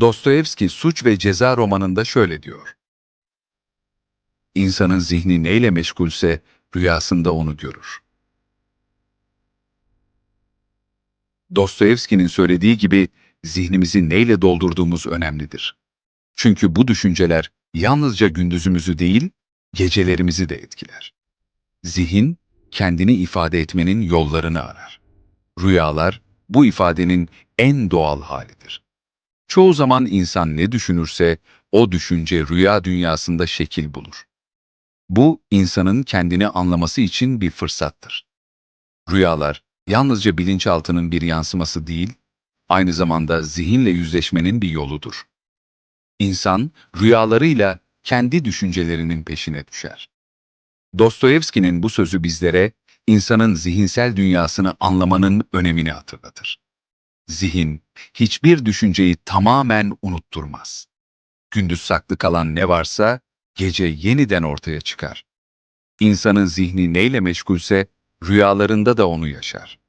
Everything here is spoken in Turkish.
Dostoyevski Suç ve Ceza romanında şöyle diyor. İnsanın zihni neyle meşgulse rüyasında onu görür. Dostoyevski'nin söylediği gibi zihnimizi neyle doldurduğumuz önemlidir. Çünkü bu düşünceler yalnızca gündüzümüzü değil, gecelerimizi de etkiler. Zihin, kendini ifade etmenin yollarını arar. Rüyalar, bu ifadenin en doğal halidir. Çoğu zaman insan ne düşünürse, o düşünce rüya dünyasında şekil bulur. Bu, insanın kendini anlaması için bir fırsattır. Rüyalar, yalnızca bilinçaltının bir yansıması değil, aynı zamanda zihinle yüzleşmenin bir yoludur. İnsan, rüyalarıyla kendi düşüncelerinin peşine düşer. Dostoyevski'nin bu sözü bizlere, insanın zihinsel dünyasını anlamanın önemini hatırlatır. Zihin, hiçbir düşünceyi tamamen unutturmaz. Gündüz saklı kalan ne varsa, gece yeniden ortaya çıkar. İnsanın zihni neyle meşgulse, rüyalarında da onu yaşar.